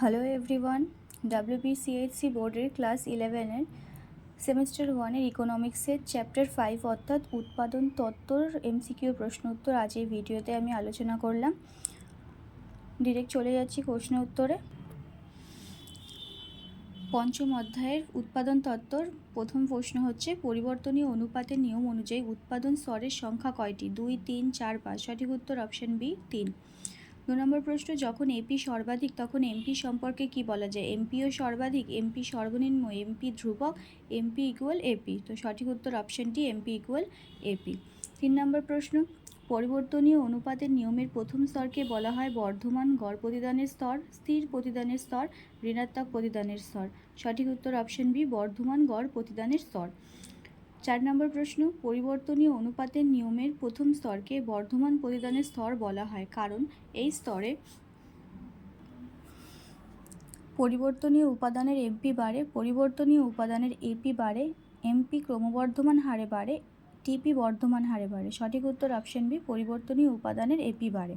Hello everyone ডাব্লিউবিসিএইচসি বোর্ডের class ইলেভেনের semester ওয়ানের ইকোনমিক্সের চ্যাপ্টার ফাইভ অর্থাৎ উৎপাদন তত্ত্বর এমসিকিউ প্রশ্ন উত্তর আজ এই ভিডিওতে আমি আলোচনা করলাম। ডিরেক্ট চলে যাচ্ছি প্রশ্ন উত্তরে। পঞ্চম অধ্যায়ের উৎপাদন তত্ত্বর প্রথম প্রশ্ন হচ্ছে, পরিবর্তনীয় অনুপাতের নিয়ম অনুযায়ী উৎপাদন স্তরের সংখ্যা কয়টি? দুই, তিন, চার, পাঁচ। সঠিক উত্তর অপশন বি তিন। দু নম্বর প্রশ্ন, যখন এপি সর্বাধিক, তখন এমপি সম্পর্কে কি বলা যায়? এমপিও সর্বাধিক এমপি সর্বনিম্ন এমপি ধ্রুবক এমপি ইকুয়াল এপি তো সঠিক উত্তর অপশনটি এমপি ইকুয়াল এপি তিন নম্বর প্রশ্ন, পরিবর্তনীয় অনুপাতের নিয়মের প্রথম স্তরকে বলা হয় বর্ধমান গড় প্রতিদানের স্তর, স্থির প্রতিদানের স্তর, ঋণাত্মক প্রতিদানের স্তর। সঠিক উত্তর অপশন বি বর্ধমান গড় প্রতিদানের স্তর। চার নম্বর প্রশ্ন, পরিবর্তনীয় অনুপাতের নিয়মের প্রথম স্তরকে বর্ধমান প্রতিদানের স্তর বলা হয়। কারণ এই স্তরে পরিবর্তনীয় উপাদানের এমপি বাড়ে, পরিবর্তনীয় উপাদানের এপি বাড়ে এমপি ক্রমবর্ধমান হারে বাড়ে টিপি বর্ধমান হারে বাড়ে। সঠিক উত্তর অপশন বি পরিবর্তনীয় উপাদানের এপি বাড়ে।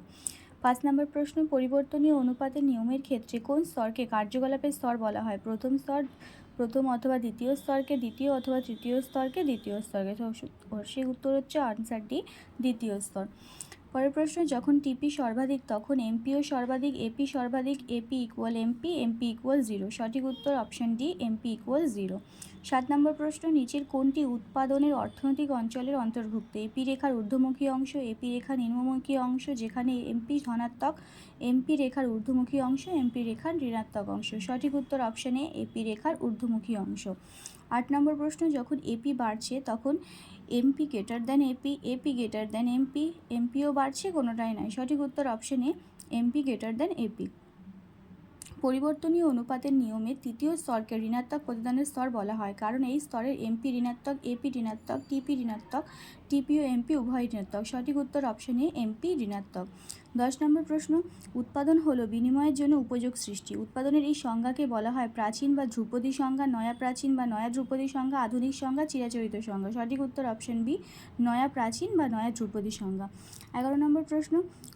পাঁচ নম্বর প্রশ্ন, পরিবর্তনীয় অনুপাতের নিয়মের ক্ষেত্রে কোন স্তরকে কার্যকলাপের স্তর বলা হয়? প্রথম স্তর প্রথম অথবা দ্বিতীয় স্তরকে দ্বিতীয় অথবা তৃতীয় স্তরকে দ্বিতীয় স্তরকে। সেই উত্তর হচ্ছে আনসার ডি দ্বিতীয় স্তর। পরের প্রশ্ন, যখন টিপি সর্বাধিক, তখন এমপিও সর্বাধিক এপি সর্বাধিক AP equal MP MP equal zero সঠিক উত্তর option D MP equal zero সাত নম্বর প্রশ্ন, নিচের কোনটি উৎপাদনের অর্থনৈতিক অঞ্চলের অন্তর্ভুক্ত? এপি রেখার ঊর্ধ্বমুখী অংশ এপি রেখার নিম্নমুখী অংশ, যেখানে এমপি ধনাত্মক এমপি রেখার ঊর্ধ্বমুখী অংশ এমপি রেখার ঋণাত্মক অংশ। সঠিক উত্তর অপশানে এপি রেখার ঊর্ধ্বমুখী অংশ। আট নম্বর প্রশ্ন, যখন এপি বাড়ছে, তখন MP greater than AP AP greater than MP MPO বাড়ছে, কোনোটাই নয় সঠিক উত্তর অপশানে এমপি গ্রেটার দেন এপি পরিবর্তনীয় অনুপাতের নিয়মে তৃতীয় স্তরকে ঋণাত্মক প্রতিদানের স্তর বলা হয়। কারণ এই স্তরের এমপি ঋণাত্মক, এপি ঋণাত্মক, টিপি ঋণাত্মক টিপি ও এমপি উভয় ঋণাত্মক। সঠিক উত্তর অপশনে এমপি ঋণাত্মক। দশ নম্বর প্রশ্ন, উৎপাদন হলো বিনিময়ের জন্য উপযোগ সৃষ্টি। উৎপাদনের এই সংজ্ঞাকে বলা হয় প্রাচীন বা ধ্রুপদী সংজ্ঞা, নয়া প্রাচীন বা নয়া ধ্রুপদী সংজ্ঞা, আধুনিক সংজ্ঞা, চিরাচরিত সংজ্ঞা। সঠিক উত্তর অপশন বি নয়া প্রাচীন বা নয়া ধ্রুপদী সংজ্ঞা। এগারো নম্বর প্রশ্ন,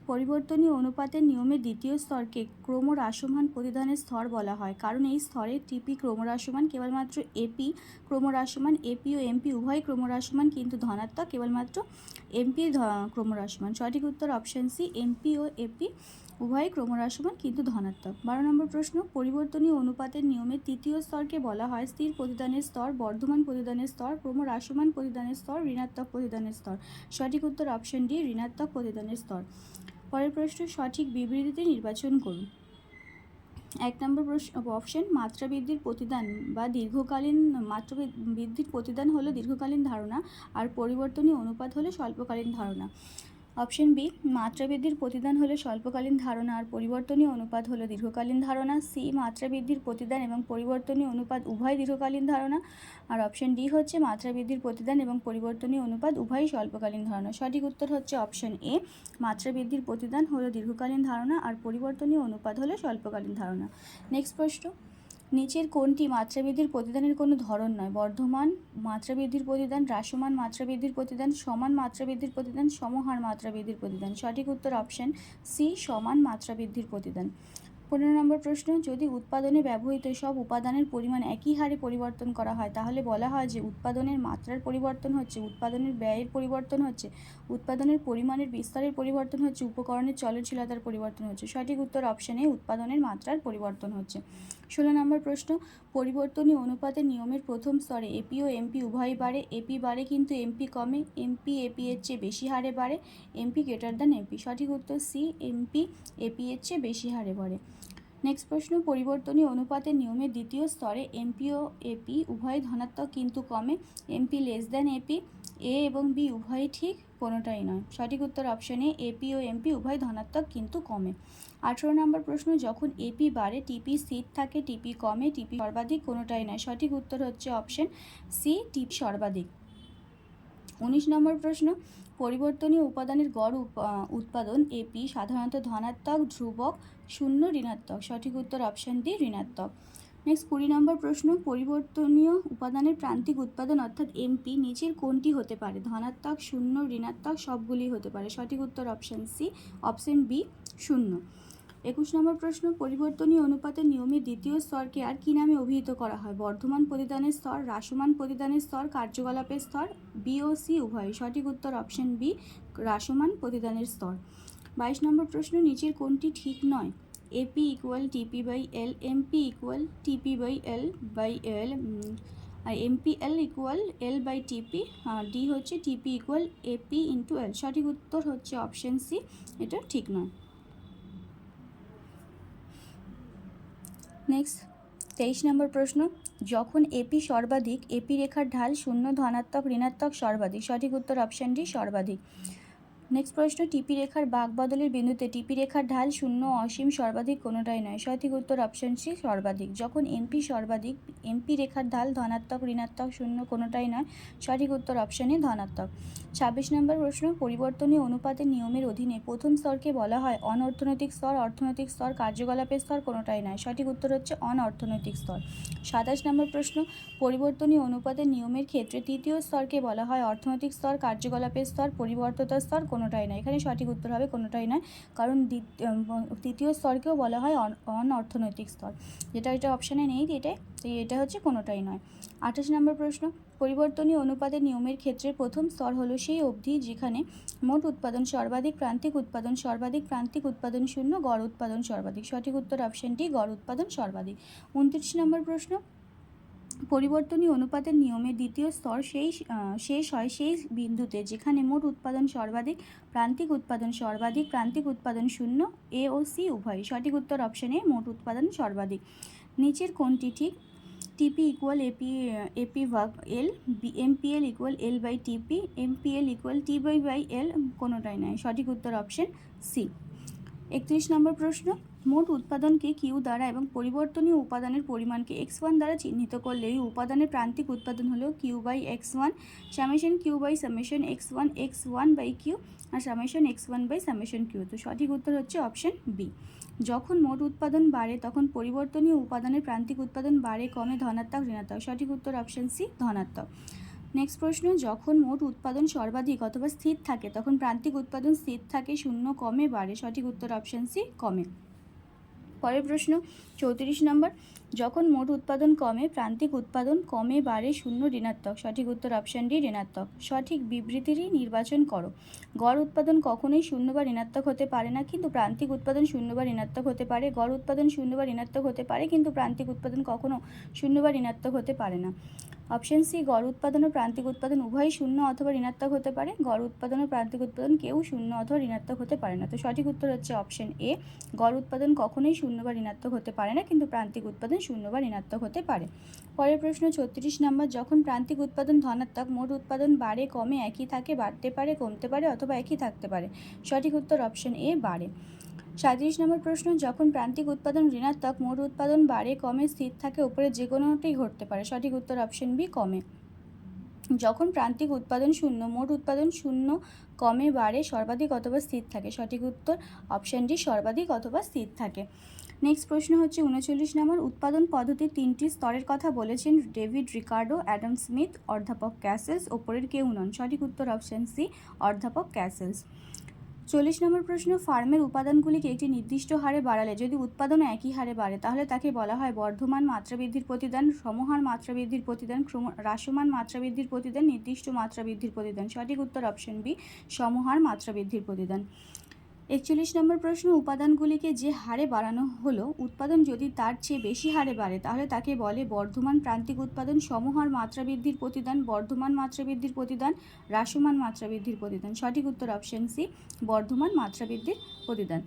পরিবর্তনীয় অনুপাতের নিয়মের দ্বিতীয় স্তরকে ক্রমহ্রাসমান প্রতিদানের স্তর বলা হয়। কারণ এই স্তরে টিপি ক্রমহ্রাসমান, কেবলমাত্র এপি ক্রমহ্রাসমান এপি ও এমপি উভয় ক্রমহ্রাসমান, কিন্তু ধনাত্মক, কেবলমাত্র এমপি ক্রমহ্রাসমান। সঠিক উত্তর অপশন সি, এমপি ও এপি। উভয় ক্রমহ্রাসমান কিন্তু ধনাত্মক। বারো নম্বর প্রশ্ন পরিবর্তনীয় অনুপাতের নিয়মে তৃতীয় স্তরকে বলা হয় স্থির প্রতিদানের স্তর, বর্ধমান প্রতিদানের স্তর, ক্রমহ্রাসমান প্রতিদানের স্তর, ঋণাত্মক প্রতিদানের স্তর। সঠিক উত্তর অপশন ডি, ঋণাত্মক প্রতিদানের স্তর। পরের প্রশ্ন, সঠিক বিবৃতিতে নির্বাচন করুন। এক নম্বর প্রশ্ন অপশন মাত্রা বৃদ্ধির প্রতিদান বা দীর্ঘকালীন মাত্রা বৃদ্ধির প্রতিদান হলো দীর্ঘকালীন ধারণা, আর পরিবর্তনীয় অনুপাত হলো স্বল্পকালীন ধারণা। অপশন বি মাত্রা বৃদ্ধির প্রতিদান হলো স্বল্পকালীন ধারণা আর পরিবর্তনীয় অনুপাত হলো দীর্ঘকালীন ধারণা। সি মাত্রা বৃদ্ধির প্রতিদান এবং পরিবর্তনীয় অনুপাত উভয় দীর্ঘকালীন ধারণা। আর অপশন ডি হচ্ছে মাত্রা বৃদ্ধির প্রতিদান এবং পরিবর্তনীয় অনুপাত উভয়ই স্বল্পকালীন ধারণা। সঠিক উত্তর হচ্ছে অপশন এ মাত্রা বৃদ্ধির প্রতিদান হলো দীর্ঘকালীন ধারণা আর পরিবর্তনীয় অনুপাত হলো স্বল্পকালীন ধারণা। নেক্সট প্রশ্ন। নিচের কোনটি মাত্রাবৃদ্ধির প্রতিদানের কোনো ধরন নয়। বর্ধমান মাত্রাবৃদ্ধির প্রতিদান, হ্রাসমান মাত্রাবৃদ্ধির প্রতিদান, সমান মাত্রাবৃদ্ধির প্রতিদান, সমহার মাত্রাবৃদ্ধির প্রতিদান। সঠিক উত্তর অপশন সি সমান মাত্রাবৃদ্ধির প্রতিদান। পনেরো নম্বর প্রশ্ন, যদি উৎপাদনে ব্যবহৃত সব উপাদানের পরিমাণ একই হারে পরিবর্তন করা হয়, তাহলে বলা হয় যে উৎপাদনের মাত্রার পরিবর্তন হচ্ছে, উৎপাদনের ব্যয়ের পরিবর্তন হচ্ছে, উৎপাদনের পরিমাণের বিস্তারের পরিবর্তন হচ্ছে, উপকরণের চলনশীলতার পরিবর্তন হচ্ছে। সঠিক উত্তর অপশানে উৎপাদনের মাত্রার পরিবর্তন হচ্ছে। ষোলো নম্বর প্রশ্ন পরিবর্তনী অনুপাতের নিয়মের প্রথম স্তরে এপি ও এমপি উভয়ই বাড়ে, এপি বাড়ে কিন্তু এমপি কমে, এমপি এপি এর চেয়ে বেশি হারে বাড়ে, এমপি গ্রেটার দ্যান এমপি। সঠিক উত্তর সি, এমপি এপি এর চেয়ে বেশি হারে বাড়ে। নেক্সট প্রশ্ন পরিবর্তনী অনুপাতের নিয়মের দ্বিতীয় স্তরে এমপি ও এপি উভয় ধনাত্মক কিন্তু কমে, MP less than AP, A এবং বি উভয়ই ঠিক কোনোটাই নয়। সঠিক উত্তর অপশনে এপি ও এমপি উভয় ধনাত্মক কিন্তু কমে। আঠেরো নম্বর প্রশ্ন, যখন এপি বাড়ে টিপি সিট থাকে টিপি কমে টিপি সর্বাধিক, কোনোটাই নয়। সঠিক উত্তর হচ্ছে অপশন সি টিপি সর্বাধিক। উনিশ নম্বর প্রশ্ন, পরিবর্তনীয় উপাদানের গড় উৎপাদন এপি সাধারণত ধনাত্মক, ধ্রুবক, শূন্য ঋণাত্মক। সঠিক উত্তর অপশান ডি ঋণাত্মক। নেক্সট কুড়ি নম্বর প্রশ্ন, পরিবর্তনীয় উপাদানের প্রান্তিক উৎপাদন অর্থাৎ এমপি নিচের কোনটি হতে পারে? ধনাত্মক, শূন্য, ঋণাত্মক সবগুলি হতে পারে। সঠিক উত্তর অপশান সি অপশান বি শূন্য। একুশ নম্বর প্রশ্ন, পরিবর্তনীয় অনুপাতের নিয়মে দ্বিতীয় স্তরকে আর কী নামে অভিহিত করা হয়? বর্ধমান প্রতিদানের স্তর হ্রাসমান প্রতিদানের স্তর, কার্যকলাপের স্তর বি ও সি উভয় সঠিক উত্তর অপশন বি হ্রাসমান প্রতিদানের স্তর। বাইশ নম্বর প্রশ্ন, নিচের কোনটি ঠিক নয়? AP equal TP by L MP equal TP by L by L R MP L equal L by TP R D হচ্ছে TP equal AP into L সঠিক উত্তর হচ্ছে অপশন সি এটা ঠিক নয়। নেক্সট তেইশ নম্বর প্রশ্ন, যখন এপি সর্বাধিক এপি রেখার ঢাল শূন্য ধনাত্মক, ঋণাত্মক সর্বাধিক, সঠিক উত্তর অপশন ডি সর্বাধিক। নেক্সট প্রশ্ন টিপি রেখার বাঘ বদলের বিন্দুতে টিপি রেখার ঢাল শূন্য অসীম সর্বাধিক কোনোটাই নয়। সঠিক উত্তর অপশন সি সর্বাধিক। যখন এমপি সর্বাধিক এমপি রেখার ঢাল ধনাত্মক, ঋণাত্মক, শূন্য কোনোটাই নয়। সঠিক উত্তর অপশানে ধনাত্মক। ছাব্বিশ নম্বর প্রশ্ন, পরিবর্তনীয় অনুপাতের নিয়মের অধীনে প্রথম স্তরকে বলা হয় অনঅর্থনৈতিক স্তর, অর্থনৈতিক স্তর, কার্যকলাপের স্তর কোনোটাই নয়। সঠিক উত্তর হচ্ছে অনঅর্থনৈতিক স্তর। সাতাশ নম্বর প্রশ্ন, পরিবর্তনীয় অনুপাতের নিয়মের ক্ষেত্রে তৃতীয় স্তরকে বলা হয় অর্থনৈতিক স্তর, কার্যকলাপের স্তর, পরিবর্ততা স্তর কোনোটাই নয় এখানে সঠিক উত্তর হবে কোনোটাই নয় কারণ তৃতীয় স্তরকেও বলা হয় অন অর্থনৈতিক স্তর। যেটা এটা অপশানে নেই, এটা এটা হচ্ছে কোনোটাই নয়। আঠাশ নম্বর প্রশ্ন, পরিবর্তনীয় অনুপাতের নিয়মের ক্ষেত্রে প্রথম স্তর হলো সেই অবধি যেখানে মোট উৎপাদন সর্বাধিক প্রান্তিক উৎপাদন সর্বাধিক প্রান্তিক উৎপাদন শূন্য, গড় উৎপাদন সর্বাধিক। সঠিক উত্তর অপশানটি গড় উৎপাদন সর্বাধিক। উনত্রিশ নম্বর প্রশ্ন পরিবর্তনীয় অনুপাতের নিয়মে দ্বিতীয় স্তর সেই শেষ হয় সেই বিন্দুতে, যেখানে মোট উৎপাদন সর্বাধিক, প্রান্তিক উৎপাদন সর্বাধিক, প্রান্তিক উৎপাদন শূন্য এ ও সি উভয় সঠিক উত্তর অপশানে মোট উৎপাদন সর্বাধিক। নিচের কোনটি ঠিক? টিপি ইকুয়াল এপি এপি ভাগ L MPL equal L by TP MPL equal T by by L কোনোটাই নয় সঠিক উত্তর অপশন সি একত্রিশ নম্বর প্রশ্ন, মোট উৎপাদনকে কিউ দ্বারা এবং পরিবর্তনীয় উপাদানের পরিমাণকে এক্স ওয়ান দ্বারা চিহ্নিত করলে এই উপাদানের প্রান্তিক উৎপাদন হলো Q by X one, summation Q by summation X one X one by Q R summation X one by summation Q. তো সঠিক উত্তর হচ্ছে অপশন বি। যখন মোট উৎপাদন বাড়ে, তখন পরিবর্তনীয় উপাদানের প্রান্তিক উৎপাদন বাড়ে কমে ধনাত্মক ঋণাত্মক। সঠিক উত্তর অপশন সি, ধনাত্মক। নেক্সট প্রশ্ন, যখন মোট উৎপাদন সর্বাধিক অথবা স্থির থাকে, তখন প্রান্তিক উৎপাদন স্থির থাকে, শূন্য কমে বাড়ে। সঠিক উত্তর অপশন সি কমে। পরের প্রশ্ন, চৌত্রিশ নম্বর যখন মোট উৎপাদন কমে, প্রান্তিক উৎপাদন কমে বাড়ে, শূন্য ঋণাত্মক। সঠিক উত্তর অপশন ডি ঋণাত্মক। সঠিক বিবৃতিরই নির্বাচন করো। গড় উৎপাদন কখনোই শূন্য বা ঋণাত্মক হতে পারে না, কিন্তু প্রান্তিক উৎপাদন শূন্য বা ঋণাত্মক হতে পারে। গড় উৎপাদন শূন্য বা ঋণাত্মক হতে পারে, কিন্তু প্রান্তিক উৎপাদন কখনো শূন্য বা ঋণাত্মক হতে পারে না। অপশন সি, গড় উৎপাদন ও প্রান্তিক উৎপাদন উভয়ই শূন্য অথবা ঋণাত্মক হতে পারে। গড় উৎপাদন ও প্রান্তিক উৎপাদন কেউ শূন্য অথবা ঋণাত্মক হতে পারে না। তো সঠিক উত্তর হচ্ছে অপশন এ, গড় উৎপাদন কখনোই শূন্য বা ঋণাত্মক হতে পারে না, কিন্তু প্রান্তিক উৎপাদন শূন্য বা ঋণাত্মক হতে পারে। পরের প্রশ্ন, ছত্রিশ নম্বর, যখন প্রান্তিক উৎপাদন ধনাত্মক, মোট উৎপাদন বাড়ে, কমে, একই থাকে, বাড়তে পারে, কমতে পারে অথবা একই থাকতে পারে। সঠিক উত্তর অপশন এ, বাড়ে। সাঁত্রিশ নম্বর প্রশ্ন, যখন প্রান্তিক উৎপাদন ঋণাত্মক, মোট উৎপাদন বাড়ে, কমে, স্থির থাকে, উপরে যে কোনোটাই ঘটতে পারে। সঠিক উত্তর অপশন বি কমে। যখন প্রান্তিক উৎপাদন শূন্য, মোট উৎপাদন শূন্য, কমে, বাড়ে, সর্বাধিক অথবা স্থির থাকে। সঠিক উত্তর অপশন ডি সর্বাধিক অথবা স্থির থাকে। নেক্সট প্রশ্ন হচ্ছে, উনচল্লিশ নম্বর উৎপাদন পদ্ধতির তিনটি স্তরের কথা বলেছেন ডেভিড রিকার্ডো, অ্যাডাম স্মিথ, অধ্যাপক ক্যাসেলস, ওপরের কেউ নন। সঠিক উত্তর অপশন সি অধ্যাপক ক্যাসেলস। চল্লিশ নম্বর প্রশ্ন, ফার্মের উপাদানগুলিকে একটি নির্দিষ্ট হারে বাড়ালে, যদি উৎপাদন একই হারে বাড়ে, তাহলে তাকে বলা হয় বর্ধমান মাত্রা বৃদ্ধির প্রতিদান, সমহার মাত্রা বৃদ্ধির প্রতিদান, ক্রম, হ্রাসমান মাত্রা বৃদ্ধির প্রতিদান, নির্দিষ্ট মাত্রা বৃদ্ধির প্রতিদান। সঠিক উত্তর অপশন বি সমহার মাত্রা বৃদ্ধির প্রতিদান। একচল্লিশ নম্বর প্রশ্ন, উপাদানগুলিকে যে হারে বাড়ানো হলো, উৎপাদন যদি তার চেয়ে বেশি হারে বাড়ে, তাহলে তাকে বলে বর্ধমান প্রান্তিক উৎপাদন সমহার মাত্রা বৃদ্ধির প্রতিদান, বর্ধমান মাত্রা বৃদ্ধির প্রতিদান, হ্রাসমান মাত্রা বৃদ্ধির প্রতিদান। সঠিক উত্তর অপশন সি বর্ধমান মাত্রা বৃদ্ধির প্রতিদান।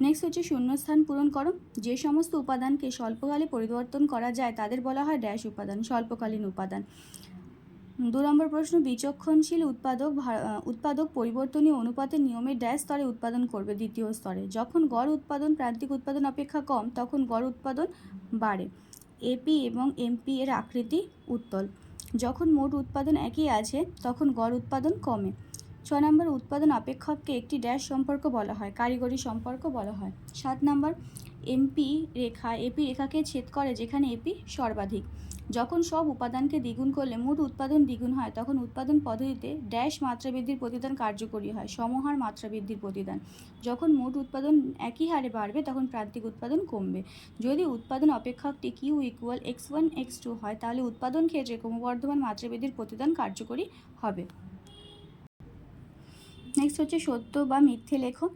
নেক্সট হচ্ছে শূন্যস্থান পূরণ করো। যে সমস্ত উপাদানকে স্বল্পকালে পরিবর্তন করা যায়, তাদের বলা হয় ড্যাশ উপাদান, স্বল্পকালীন উপাদান। দু নম্বর প্রশ্ন, বিচক্ষণশীল উৎপাদক উৎপাদক পরিবর্তনীয় অনুপাতে নিয়মে ড্যাশ স্তরে উৎপাদন করবে দ্বিতীয় স্তরে। যখন গড় উৎপাদন, প্রান্তিক উৎপাদন অপেক্ষা কম, তখন গড় উৎপাদন বাড়ে। এপি এবং এমপি এর আকৃতি উত্তল। যখন মোট উৎপাদন একই আছে, তখন গড় উৎপাদন কমে। ছ নম্বর, উৎপাদন অপেক্ষককে একটি ড্যাশ সম্পর্ক বলা হয়, কারিগরি সম্পর্ক বলা হয়। সাত নম্বর, এমপি রেখা, এপি রেখাকে ছেদ করে যেখানে এপি সর্বাধিক। যখন সব উপাদানকে দ্বিগুণ করলে মোট উৎপাদন দ্বিগুণ হয়, তখন উৎপাদন পদ্ধতিতে ড্যাশ মাত্রা বৃদ্ধির প্রতিদান কার্যকরী হয়, সমহার মাত্রা বৃদ্ধির প্রতিদান। যখন মোট উৎপাদন একই হারে বাড়বে, তখন প্রান্তিক উৎপাদন কমবে। যদি উৎপাদন অপেক্ষকটি Q equal X one X two হয়, তাহলে উৎপাদন ক্ষেত্রে ক্রমবর্ধমান মাত্রা বৃদ্ধির প্রতিদান কার্যকরী হবে। নেক্সট হচ্ছে সত্য বা মিথ্যে লেখো।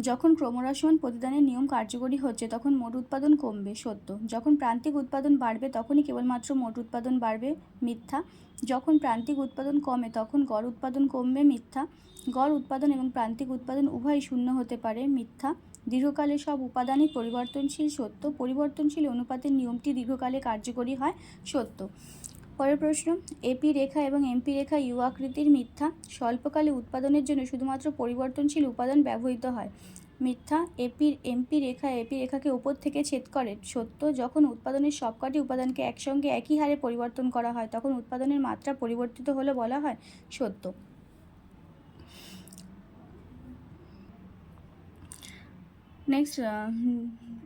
যখন ক্রমহ্রাসমান প্রতিদানের নিয়ম কার্যকরী হচ্ছে, তখন মোট উৎপাদন কমবে, সত্য। যখন প্রান্তিক উৎপাদন বাড়বে, তখনই কেবলমাত্র মোট উৎপাদন বাড়বে, মিথ্যা। যখন প্রান্তিক উৎপাদন কমে, তখন গড় উৎপাদন কমবে, মিথ্যা। গড় উৎপাদন এবং প্রান্তিক উৎপাদন উভয়ই শূন্য হতে পারে, মিথ্যা। দীর্ঘকালে সব উপাদানই পরিবর্তনশীল, সত্য। পরিবর্তনশীল অনুপাতের নিয়মটি দীর্ঘকালে কার্যকরী হয়, সত্য। পরের প্রশ্ন এপি রেখা এবং এমপি রেখা ইউ আকৃতির মিথ্যা। স্বল্পকালে উৎপাদনের জন্য শুধুমাত্র পরিবর্তনশীল উপাদান ব্যবহৃত হয়। মিথ্যা এপির এমপি রেখা এপি রেখাকে উপর থেকে ছেদ করে। সত্য, যখন উৎপাদনের সবকটি উপাদানকে একসঙ্গে একই হারে পরিবর্তন করা হয়, তখন উৎপাদনের মাত্রা পরিবর্তিত হলে বলা হয় সত্য। নেক্সট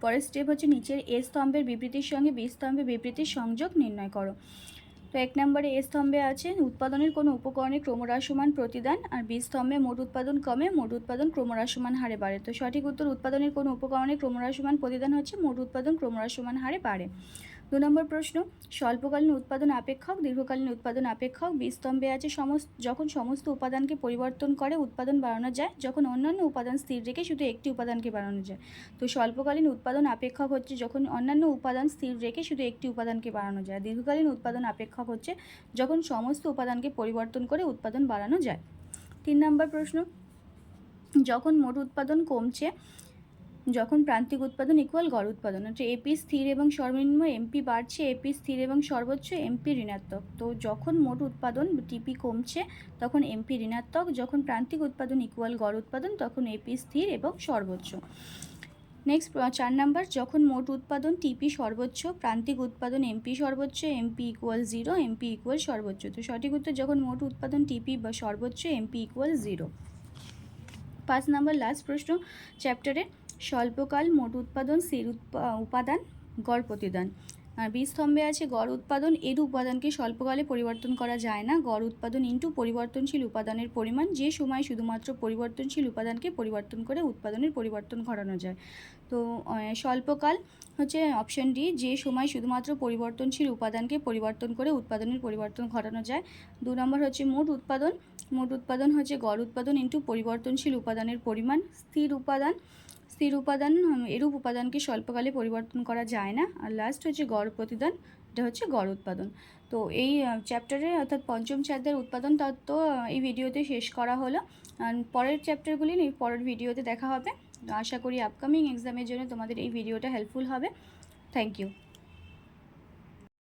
পরের স্টেপ হচ্ছে নিচের এ স্তম্ভের বিবৃতির সঙ্গে বি স্তম্ভের বিবৃতির সংযোগ নির্ণয় করো। তো এক নম্বরে এ স্তম্ভে আছে, উৎপাদনের কোনো উপকরণে ক্রমহ্রাসমান প্রতিদান আর বি স্তম্ভে মোট উৎপাদন কমে, মোট উৎপাদন ক্রমহ্রাসমান হারে বাড়ে। তো সঠিক উত্তর, উৎপাদনের কোনো উপকরণে ক্রমহ্রাসমান প্রতিদান হচ্ছে, মোট উৎপাদন ক্রমহ্রাসমান হারে বাড়ে। দু নম্বর প্রশ্ন, স্বল্পকালীন উৎপাদন আপেক্ষক, দীর্ঘকালীন উৎপাদন আপেক্ষক বি স্তম্ভে আছে সমস্ত, যখন সমস্ত উপাদানকে পরিবর্তন করে উৎপাদন বাড়ানো যায়, যখন অন্যান্য উপাদান স্থির রেখে শুধু একটি উপাদানকে বাড়ানো যায়। তো স্বল্পকালীন উৎপাদন আপেক্ষক হচ্ছে যখন অন্যান্য উপাদান স্থির রেখে শুধু একটি উপাদানকে বাড়ানো যায়। দীর্ঘকালীন উৎপাদন আপেক্ষক হচ্ছে যখন সমস্ত উপাদানকে পরিবর্তন করে উৎপাদন বাড়ানো যায়। তিন নম্বর প্রশ্ন, যখন মোট উৎপাদন কমছে যখন প্রান্তিক উৎপাদন ইকুয়াল গড় উৎপাদন। হচ্ছে এপি স্থির এবং সর্বনিম্ন এমপি বাড়ছে এপি স্থির এবং সর্বোচ্চ এমপি ঋণাত্মক। তো যখন মোট উৎপাদন টিপি কমছে, তখন এমপি ঋণাত্মক। যখন প্রান্তিক উৎপাদন ইকুয়াল গড় উৎপাদন, তখন এপি স্থির এবং সর্বোচ্চ। নেক্সট চার নাম্বার, যখন মোট উৎপাদন টিপি সর্বোচ্চ, প্রান্তিক উৎপাদন এমপি সর্বোচ্চ MP equal zero MP equal সর্বোচ্চ। তো সঠিক উত্তর, যখন মোট উৎপাদন টিপি বা সর্বোচ্চ এমপি ইকুয়াল জিরো পাঁচ নাম্বার লাস্ট প্রশ্ন চ্যাপ্টারে স্বল্পকাল মোট উৎপাদন স্থির উপাদান গড় প্রতিদান। আর স্তম্ভে আছে গড় উৎপাদন, এর উপাদানকে স্বল্পকালে পরিবর্তন করা যায় না। গড় উৎপাদন ইন্টু পরিবর্তনশীল উপাদানের পরিমাণ, যে সময় শুধুমাত্র পরিবর্তনশীল উপাদানকে পরিবর্তন করে উৎপাদনের পরিবর্তন ঘটানো যায়। তো স্বল্পকাল হচ্ছে অপশন ডি যে সময় শুধুমাত্র পরিবর্তনশীল উপাদানকে পরিবর্তন করে উৎপাদনের পরিবর্তন ঘটানো যায়। দু নম্বর হচ্ছে মোট উৎপাদন। মোট উৎপাদন হচ্ছে গড় উৎপাদন ইন্টু পরিবর্তনশীল উপাদানের পরিমাণ, স্থির উপাদান। স্থির উপাদান এরূপ উপাদানকে স্বল্পকালে পরিবর্তন করা যায় না। আর লাস্ট হচ্ছে গড় প্রতিদান, এটা হচ্ছে গড় উৎপাদন। তো এই চ্যাপ্টারে অর্থাৎ পঞ্চম চ্যাপ্টার উৎপাদন তত্ত্ব এই ভিডিওতে শেষ করা হলো। পরের চ্যাপ্টারগুলি পরের ভিডিওতে দেখা হবে। আশা করি আপকামিং এক্সামের জন্য তোমাদের এই ভিডিওটা হেল্পফুল হবে। Thank you